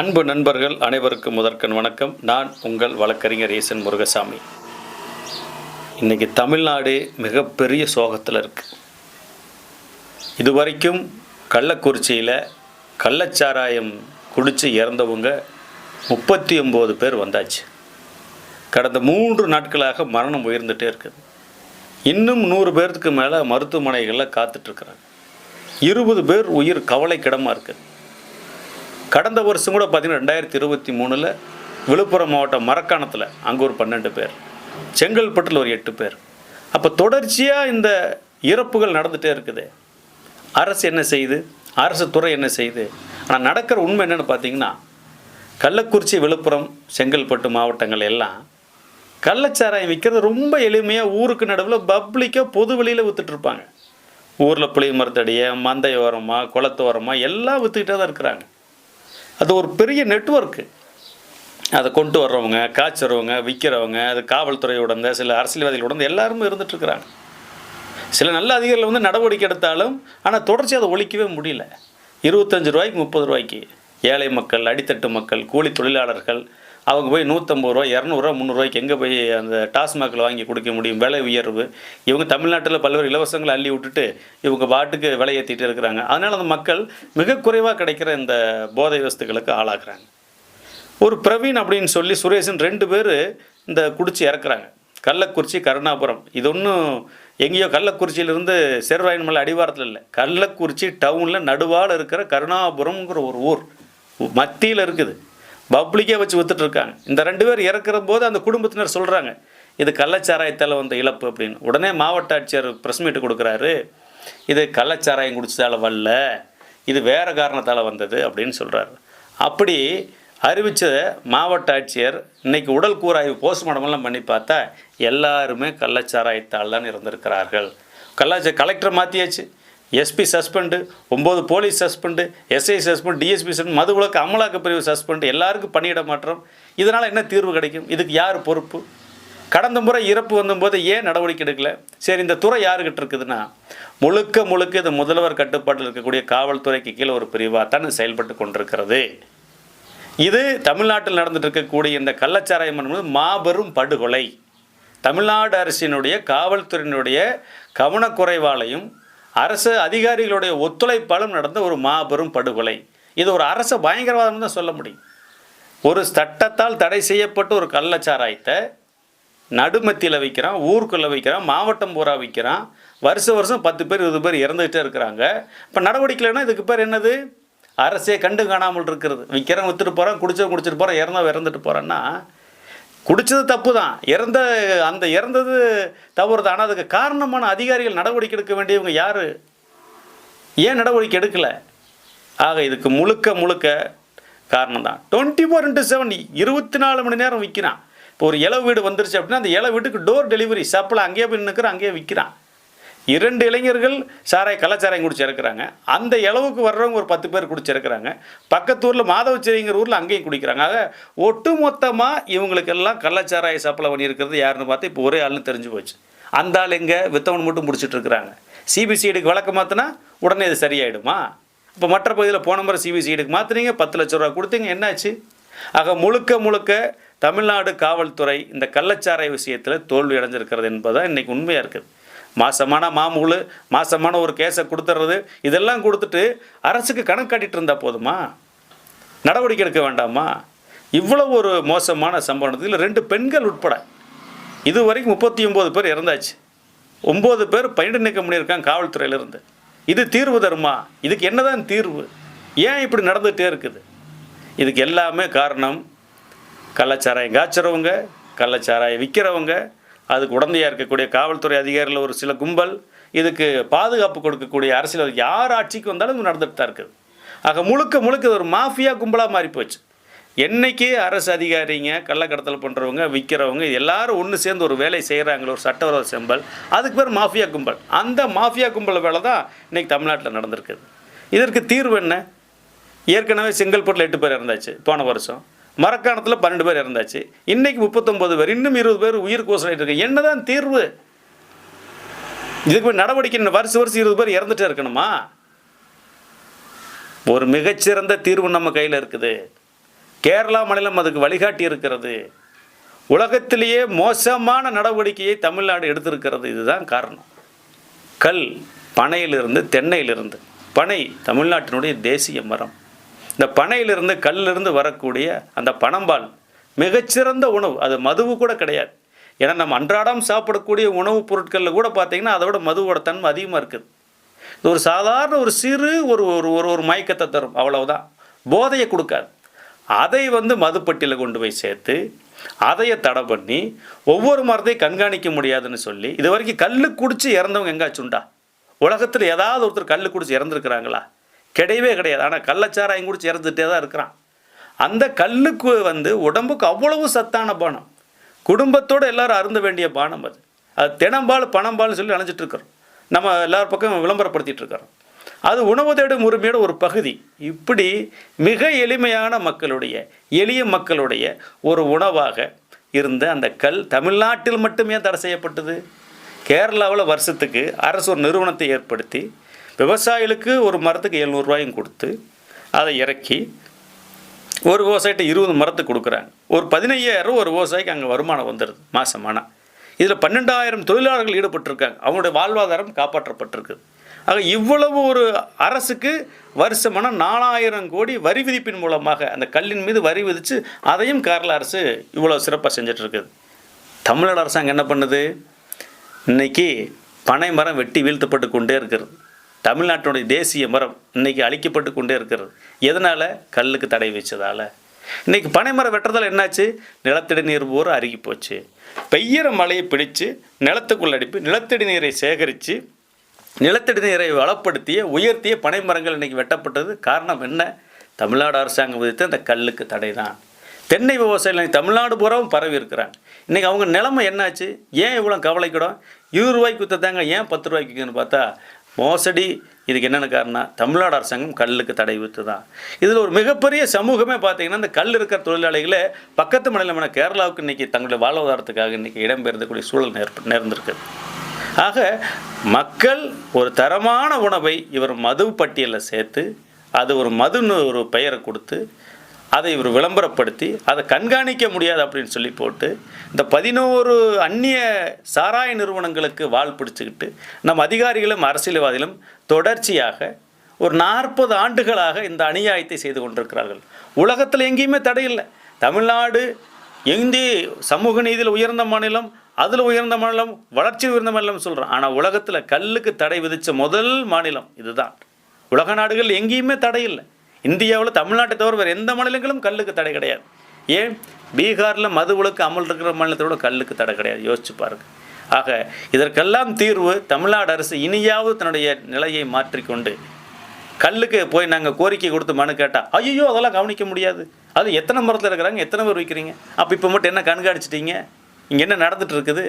அன்பு நண்பர்கள் அனைவருக்கும் முதற்கண் வணக்கம். நான் உங்கள் வழக்கறிஞர் ஈசன் முருகசாமி. இன்னைக்கு தமிழ்நாடு மிகப்பெரிய சோகத்தில் இருக்குது இதுவரைக்கும் கள்ளக்குறிச்சியில் கள்ளச்சாராயம் குடித்து இறந்தவங்க முப்பத்தி ஒம்பது பேர் வந்தாச்சு. கடந்த மூன்று நாட்களாக மரணம் உயர்ந்துகிட்டே இருக்குது. இன்னும் நூறு பேர்த்துக்கு மேலே மருத்துவமனைகளில் காத்துட்ருக்குறாங்க இருபது பேர் உயிர் கவலைக்கிடமாக இருக்குது. கடந்த வருஷம் கூட பார்த்தீங்கன்னா ரெண்டாயிரத்தி இருபத்தி மூணில் விழுப்புரம் மாவட்டம் மரக்காணத்தில் அங்கே ஒரு பன்னெண்டு பேர். செங்கல்பட்டில் ஒரு எட்டு பேர். அப்போ தொடர்ச்சியாக இந்த இறப்புகள் நடந்துகிட்டே இருக்குது. அரசு என்ன செய்யுது அரசு துறை என்ன செய்யுது ஆனால் நடக்கிற உண்மை என்னென்னு பார்த்தீங்கன்னா கள்ளக்குறிச்சி விழுப்புரம் செங்கல்பட்டு மாவட்டங்கள் எல்லாம் கள்ளச்சாராயம் விற்கிறது ரொம்ப எளிமையாக ஊருக்கு நடுவில் பப்ளிக்காக பொது வெளியில் விற்றுட்ருப்பாங்க ஊரில் புளிய மரத்தடியை மந்தையோரமாக குளத்தோரமாக எல்லாம் விற்றுக்கிட்டே தான் இருக்கிறாங்க. அது ஒரு பெரிய நெட்வொர்க்கு அதை கொண்டு வர்றவங்க காய்ச்சறவங்க விற்கிறவங்க அது காவல்துறையோட சில அரசியல்வாதிகளோட எல்லாருமே இருந்துகிட்ருக்குறாங்க சில நல்ல அதிகாரிகள் வந்து நடவடிக்கை எடுத்தாலும் ஆனால் தொடர்ச்சி அதை ஒழிக்கவே முடியல. இருபத்தஞ்சு ரூபாய்க்கு முப்பது ரூபாய்க்கு ஏழை மக்கள் அடித்தட்டு மக்கள் கூலி தொழிலாளர்கள் அவங்க போய் நூற்றம்பது ரூபா இரநூறுவா முந்நூறுரூவாய்க்கு எங்கே போய் அந்த டாஸ்மாகில் வாங்கி கொடுக்க முடியும்? விலை உயர்வு. இவங்க தமிழ்நாட்டில் பல்வேறு இலவசங்களை அள்ளி விட்டுட்டு இவங்க பாட்டுக்கு விலை ஏற்றிட்டு இருக்கிறாங்க. அதனால் அந்த மக்கள் மிக குறைவாக கிடைக்கிற இந்த போதை வஸ்துக்களுக்கு ஆளாகிறாங்க ஒரு பிரவீன் அப்படின்னு சொல்லி சுரேஷன் ரெண்டு பேர் இந்த குடிச்சு இறக்குறாங்க. கள்ளக்குறிச்சி கருணாபுரம். இது ஒன்றும் எங்கேயோ கள்ளக்குறிச்சியிலிருந்து சேர்வாயின் மலை அடிவாரத்தில் இல்லை. கள்ளக்குறிச்சி டவுனில் நடுவால் இருக்கிற கருணாபுரம்ங்கிற ஒரு ஊர். மத்தியில் இருக்குது. பப்ளிக்கே வச்சு வித்துட்டு இருக்காங்க இந்த ரெண்டு பேர் இறக்குற போது அந்த குடும்பத்தினர் சொல்கிறாங்க இது கள்ளச்சாராயத்தால் வந்த இழப்பு அப்படின்னு. உடனே மாவட்ட ஆட்சியர் ப்ரெஸ் மீட்டு கொடுக்குறாரு இது கள்ளச்சாராயம் குடிச்சதால் வரல இது வேறு காரணத்தால் வந்தது அப்படின்னு சொல்கிறாரு அப்படி அறிவித்த மாவட்ட ஆட்சியர் இன்றைக்கி உடல் கூராய்வு போஸ்ட்மார்ட்டமெல்லாம் பண்ணி பார்த்தா எல்லாருமே கள்ளச்சாராயத்தால் தான் இருந்திருக்கிறார்கள் கள்ளாச்ச கலெக்டர் மாற்றியாச்சு எஸ்பி சஸ்பெண்டு ஒம்பது police suspend SI suspend DSP suspend மது விலக்கு அமலாக்க பிரிவு சஸ்பெண்ட் எல்லாருக்கும் பணியிட மாற்றம். இதனால் என்ன தீர்வு கிடைக்கும்? இதுக்கு யார் பொறுப்பு? கடந்த முறை இறப்பு வந்தபோது ஏன் நடவடிக்கை எடுக்கல? சரி இந்த துறை யாருக்கிட்ட இருக்குதுன்னா முழுக்க முழுக்க இது முதல்வர் கட்டுப்பாட்டில் இருக்கக்கூடிய காவல்துறைக்கு கீழே ஒரு பிரிவாக தான் செயல்பட்டு கொண்டிருக்கிறது. இது தமிழ்நாட்டில் நடந்துட்டு இருக்கக்கூடிய இந்த கள்ளச்சாராயம் என்பது மாபெரும் படுகொலை. தமிழ்நாடு அரசினுடைய காவல்துறையினுடைய கவனக்குறைவாலையும் அரசு அதிகாரிகளுடைய ஒத்துழைப்பாலும் நடந்த ஒரு மாபெரும் படுகொலை. இது ஒரு அரசு பயங்கரவாதம் தான் சொல்ல முடியும். ஒரு சட்டத்தால் தடை செய்யப்பட்ட ஒரு கள்ளச்சாராயத்தை நடுமத்தியில் வைக்கிறான் ஊருக்குள்ளே வைக்கிறான் மாவட்டம் பூரா வைக்கிறான். வருஷம் வருஷம் பத்து பேர் இருபது பேர் இறந்துகிட்டே இருக்கிறாங்க. இப்போ நடவடிக்கைலன்னா இதுக்கு பேர் என்னது? அரசே கண்டு காணாமல் இருக்கிறது. விற்கிறவன் விற்றுட்டு போகிறான் குடிச்சவன் குடிச்சிட்டு போகிறான் இறந்தவன் இறந்துட்டு போகிறான்னா குடித்தது தப்பு தான் இறந்த அந்த இறந்தது தவறு தான் ஆனால் அதுக்கு காரணமான அதிகாரிகள் நடவடிக்கை எடுக்க வேண்டியவங்க யார்? ஏன் நடவடிக்கை எடுக்கலை? ஆக இதுக்கு முழுக்க முழுக்க காரணம் தான் டுவெண்ட்டி ஃபோர் இன்ட்டு செவன் இருபத்தி நாலு மணி நேரம் விற்கிறான் இப்போ ஒரு இலை வீடு வந்துருச்சு அப்படின்னா அந்த இலை வீட்டுக்கு டோர் டெலிவரி சப்பில் அங்கேயே போய் நிற்கிறான் அங்கேயே விற்கிறான் இரண்டு இளைஞர்கள் சாராய கள்ளச்சாராயம் குடிச்சிருக்கிறாங்க அந்த இளவுக்கு வர்றவங்க ஒரு பத்து பேர் குடிச்சிருக்கிறாங்க பக்கத்தூரில் பக்கத்து ஊரில் மாதவச்சேரிங்கிற ஊரில் அங்கேயும் குடிக்கிறாங்க. ஆக ஒட்டு மொத்தமாக இவங்களுக்கெல்லாம் கள்ளச்சாராய சப்ளை பண்ணியிருக்கிறது யாருன்னு பார்த்து இப்போ ஒரே ஆள்னு தெரிஞ்சு போச்சு. அந்த ஆள் எங்கே? வித்தவன் மட்டும் முடிச்சிட்டு இருக்கிறாங்க. சிபிசிஐடிக்கு வழக்கு மாற்றினா உடனே இது சரியாயிடுமா? இப்போ மற்ற பகுதியில் போன முறை சிபிசிஐடிக்கு மாற்றினீங்க பத்து லட்ச ரூபா கொடுத்தீங்க என்னாச்சு? ஆக முழுக்க முழுக்க தமிழ்நாடு காவல்துறை இந்த கள்ளச்சாராய விஷயத்தில் தோல்வி அடைஞ்சிருக்கிறது என்பதான் இன்றைக்கி உண்மையாக இருக்குது. மாசமான மாமூல் மாசமான ஒரு கேஸை கொடுத்துட்றது இதெல்லாம் கொடுத்துட்டு அரசுக்கு கணக்கு காட்டிட்டு இருந்தால் போதுமா? நடவடிக்கை எடுக்க வேண்டாமா? இவ்வளோ ஒரு மோசமான சம்பவத்தில் ரெண்டு பெண்கள் உட்பட. இது வரைக்கும் முப்பத்தி ஒம்பது பேர் இறந்தாச்சு. ஒம்பது பேர் பயிர் நீக்கம் பண்ணியிருக்காங்க காவல்துறையிலிருந்து. இது தீர்வு தருமா? இதுக்கு என்னதான் தீர்வு? ஏன் இப்படி நடந்துகிட்டே இருக்குது? இதுக்கு எல்லாமே காரணம் கள்ளச்சாராயம் காய்ச்சறவங்க கள்ளச்சாராயம் விற்கிறவங்க அதுக்கு உடந்தையாக இருக்கக்கூடிய காவல்துறை அதிகாரிகள் ஒரு சில கும்பல் இதுக்கு பாதுகாப்பு கொடுக்கக்கூடிய அரசியல் யார் ஆட்சிக்கு வந்தாலும் இது நடந்துட்டு தான் இருக்குது. ஆக முழுக்க முழுக்க ஒரு மாஃபியா கும்பலாக மாறி போச்சு. அரசு அதிகாரிங்க கள்ளக்கடத்தல் பண்ணுறவங்க விற்கிறவங்க எல்லாரும் ஒன்று சேர்ந்து ஒரு வேலை செய்கிறாங்களோ ஒரு சட்டவிரோத செம்பல். அதுக்கு பேர் மாஃபியா கும்பல். அந்த மாஃபியா கும்பல் வேலை தான் இன்றைக்கி தமிழ்நாட்டில் நடந்திருக்குது. இதற்கு தீர்வு என்ன? ஏற்கனவே செங்கல்பட்டில் எட்டு பேர் இருந்தாச்சு போன வருஷம். மரக்காணத்தில் பன்னெண்டு பேர் இறந்தாச்சு. இன்னைக்கு முப்பத்தொம்பது பேர் இன்னும் இருபது பேர் உயிர் கோசலாயிட்டு இருக்கு. என்னதான் தீர்வு? இதுக்கு போய் நடவடிக்கை வருஷம் வருஷம் இருபது பேர் இறந்துட்டே இருக்கணுமா? ஒரு மிகச்சிறந்த தீர்வு நம்ம கையில் இருக்குது. கேரளா மாநிலம் அதுக்கு வழிகாட்டி இருக்கிறது. உலகத்திலேயே மோசமான நடவடிக்கையை தமிழ்நாடு எடுத்திருக்கிறது. இதுதான் காரணம். கல் பனையிலிருந்து தென்னையிலிருந்து. பனை தமிழ்நாட்டினுடைய தேசிய மரம். இந்த பனையிலிருந்து கல்லிருந்து வரக்கூடிய அந்த பனம்பால் மிகச்சிறந்த உணவு. அது மதுவு கூட கிடையாது. ஏன்னா நம்ம அன்றாடம் சாப்பிடக்கூடிய உணவுப் பொருட்களில் கூட பார்த்தீங்கன்னா அதை விட மதுவோட தன்மை அதிகமாக இருக்குது. இது ஒரு சாதாரண ஒரு சிறு ஒரு ஒரு ஒரு ஒரு மயக்கத்தை தரும். அவ்வளவுதான். போதையை கொடுக்காது. அதை வந்து மதுப்பட்டியில் கொண்டு போய் சேர்த்து அதைய தடை பண்ணி ஒவ்வொரு மரத்தையும் கண்காணிக்க முடியாதுன்னு சொல்லி இது வரைக்கும் கல் குடித்து இறந்தவங்க எங்காச்சுண்டா உலகத்தில் ஏதாவது ஒருத்தர் கல் குடித்து இறந்துருக்குறாங்களா? கிடையவே கிடையாது. ஆனால் கள்ளச்சாராயம் குடிச்சு இறந்துட்டே தான் இருக்கிறான். அந்த கல்லுக்கு வந்து உடம்புக்கு அவ்வளவு சத்தான பானம். குடும்பத்தோடு எல்லாரும் அருந்த வேண்டிய பானம் அது. அது தினம்பால் பணம்பால்னு சொல்லி நினச்சிட்டு இருக்கிறோம். நம்ம எல்லார் பக்கம் விளம்பரப்படுத்திட்டு இருக்கிறோம். அது உணவு தேடும் உரிமையோட ஒரு பகுதி. இப்படி மிக எளிமையான மக்களுடைய எளிய மக்களுடைய ஒரு உணவாக இருந்த அந்த கல் தமிழ்நாட்டில் மட்டுமே தடை செய்யப்பட்டது. கேரளாவில் வருஷத்துக்கு அரசு ஒரு நிறுவனத்தை ஏற்படுத்தி விவசாயிகளுக்கு ஒரு மரத்துக்கு எழுநூறுவாயும் கொடுத்து அதை இறக்கி ஒரு விவசாயிட்ட இருபது மரத்துக்கு கொடுக்குறாங்க. ஒரு பதினையாயிரம் ஒரு விவசாயிக்கு அங்கே வருமானம் வந்துடுது மாதமானா இதில் பன்னெண்டாயிரம் தொழிலாளர்கள் ஈடுபட்டிருக்காங்க. அவங்களுடைய வாழ்வாதாரம் காப்பாற்றப்பட்டிருக்குது ஆக இவ்வளவு ஒரு அரசுக்கு வருஷமான நாலாயிரம் கோடி வரி விதிப்பின் மூலமாக அந்த கல்லின் மீது வரி விதித்து அதையும் கேரள அரசு இவ்வளோ சிறப்பாக செஞ்சிட்ருக்குது. தமிழ்நாடு அரசாங்கம் என்ன பண்ணுது? இன்னைக்கு பனை மரம் வெட்டி வீழ்த்தப்பட்டு கொண்டே இருக்கிறது. தமிழ்நாட்டினுடைய தேசிய மரம் இன்னைக்கு அழிக்கப்பட்டு கொண்டே இருக்கிறது. எதனால்? கல்லுக்கு தடை வச்சதால். இன்றைக்கி பனை மரம் என்னாச்சு? நிலத்தடி நீர் பூரா அருகி போச்சு. பெய்கிற மழையை பிடிச்சு நிலத்துக்குள்ள அடிப்பு நிலத்தடி நீரை சேகரித்து நிலத்தடி நீரை வளப்படுத்திய உயர்த்திய பனைமரங்கள் இன்றைக்கி வெட்டப்பட்டது. காரணம் என்ன? தமிழ்நாடு அரசாங்கம் விதித்த அந்த கல்லுக்கு தடை தான் தென்னை விவசாயிகள் தமிழ்நாடு பூராவும் பரவி இருக்கிறாங்க. இன்றைக்கி அவங்க நிலைமை என்னாச்சு? ஏன் இவ்வளோ கவலைக்கிடும் இருபது ரூபாய்க்கு விற்றதாங்க ஏன் பத்து ரூபாய்க்கு பார்த்தா மோசடி இதுக்கு என்னென்ன காரணம் தமிழ்நாடு அரசாங்கம் கல்லுக்கு தடை வித்து தான் இதில் ஒரு மிகப்பெரிய சமூகமே பார்த்தீங்கன்னா இந்த கல் இருக்கிற தொழிலாளிகளே பக்கத்து மாநிலமான கேரளாவுக்கு இன்றைக்கி தங்களுடைய வாழ்வாதாரத்துக்காக இன்றைக்கி இடம்பெயர்ந்தக்கூடிய சூழல் நேர்ப நேர்ந்திருக்கு. ஆக மக்கள் ஒரு தரமான உணவை இவர் மது பட்டியலில் சேர்த்து அது ஒரு மதுன்னு ஒரு பெயரை கொடுத்து அதை இவர் விளம்பரப்படுத்தி அதை கண்காணிக்க முடியாது அப்படின்னு சொல்லி போட்டு இந்த பதினோரு அந்நிய சாராய நிறுவனங்களுக்கு வால் பிடிச்சிக்கிட்டு நம் அதிகாரிகளும் அரசியல்வாதிகளும் தொடர்ச்சியாக ஒரு நாற்பது ஆண்டுகளாக இந்த அநியாயத்தை செய்து கொண்டிருக்கிறார்கள். உலகத்தில் எங்கேயுமே தடையில்லை தமிழ்நாடு இந்திய சமூக நீதியில் உயர்ந்த மாநிலம் அதில் உயர்ந்த மாநிலம் வளர்ச்சி உயர்ந்த மாநிலம் சொல்கிறோம் ஆனால் உலகத்தில் கல்லுக்கு தடை விதித்த முதல் மாநிலம் இதுதான். உலக நாடுகள் எங்கேயுமே தடையில்லை இந்தியாவில் தமிழ்நாட்டை தவிர வேறு எந்த மாநிலங்களும் கல்லுக்கு தடை கிடையாது. ஏன்? பீகாரில் மது ஒழுக்கு அமல் இருக்கிற மாநிலத்தோட கல்லுக்கு தடை கிடையாது. யோசிச்சு பாருங்க. ஆக இதற்கெல்லாம் தீர்வு தமிழ்நாடு அரசு இனியாவது தன்னுடைய நிலையை மாற்றிக்கொண்டு கல்லுக்கு போய் நாங்கள் கோரிக்கை கொடுத்து மனு கேட்டால் ஐயோ அதெல்லாம் கவனிக்க முடியாது. அது எத்தனை மரத்தில் இருக்கிறாங்க? எத்தனை பேர் வைக்கிறீங்க அப்போ இப்போ மட்டும் என்ன கண்காணிச்சிட்டீங்க? இங்கே என்ன நடந்துட்டு இருக்குது?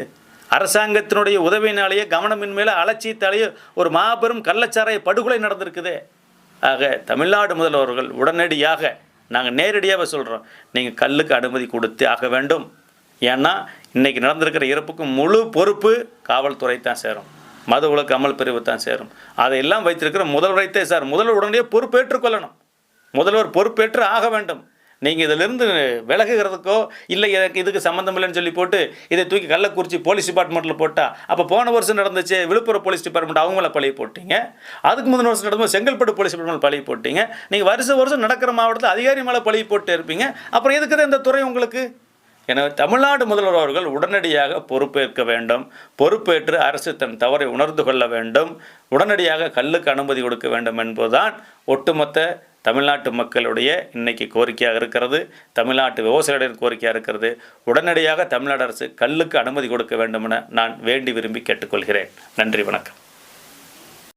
அரசாங்கத்தினுடைய உதவியினாலேயே கவனமின்மையில அலட்சியத்தாலேயே ஒரு மாபெரும் கள்ளச்சாராய படுகொலை நடந்திருக்குதே. ஆக தமிழ்நாடு முதல்வர்கள் உடனடியாக நாங்கள் நேரடியாக சொல்கிறோம் நீங்கள் கல்லுக்கு அனுமதி கொடுத்து ஆக வேண்டும். ஏன்னா இன்றைக்கி நடந்திருக்கிற இறப்புக்கு முழு பொறுப்பு காவல்துறை தான் சேரும். மது உலக அமல் பிரிவு தான் சேரும். அதையெல்லாம் வைத்திருக்கிற முதல்வரைத்தே சார் முதல்வர் உடனடியாக பொறுப்பேற்றுக்கொள்ளணும் முதல்வர் பொறுப்பேற்று ஆக வேண்டும். நீங்கள் இதிலிருந்து விலகுகிறதுக்கோ இல்லை எனக்கு இதுக்கு சம்மந்தம் இல்லைன்னு சொல்லி போட்டு இதை தூக்கி கள்ளக்குறிச்சி போலீஸ் டிபார்ட்மெண்ட்டில் போட்டால் அப்போ போன வருஷம் நடந்துச்சு விழுப்புரம் போலீஸ் டிபார்ட்மெண்ட் அவங்கள பழைய போட்டீங்க. அதுக்கு முந்தின வருஷம் நடந்தது செங்கல்பட்டு போலீஸ் டிபார்ட்மெண்ட் பழைய போட்டீங்க. நீங்கள் வருஷம் வருஷம் நடக்கிற மாவட்டத்தில் அதிகாரி மேலே பழைய போட்டு இருப்பீங்க. அப்புறம் எதுக்குது இந்த துறை உங்களுக்கு? எனவே தமிழ்நாடு முதல்வர் அவர்கள் உடனடியாக பொறுப்பேற்க வேண்டும். பொறுப்பேற்று அரசு தன் தவறை உணர்ந்து கொள்ள வேண்டும். உடனடியாக கல்லுக்கு அனுமதி கொடுக்க வேண்டும் என்பதுதான் ஒட்டுமொத்த தமிழ்நாட்டு மக்களுடைய இன்னைக்கு கோரிக்கையாக இருக்கிறது தமிழ்நாட்டு விவசாயிகளின் கோரிக்கையாக இருக்கிறது. உடனடியாக தமிழ்நாடு அரசு கல்லுக்கு அனுமதி கொடுக்க வேண்டுமென நான் வேண்டி விரும்பி கேட்டுக்கொள்கிறேன். நன்றி வணக்கம்.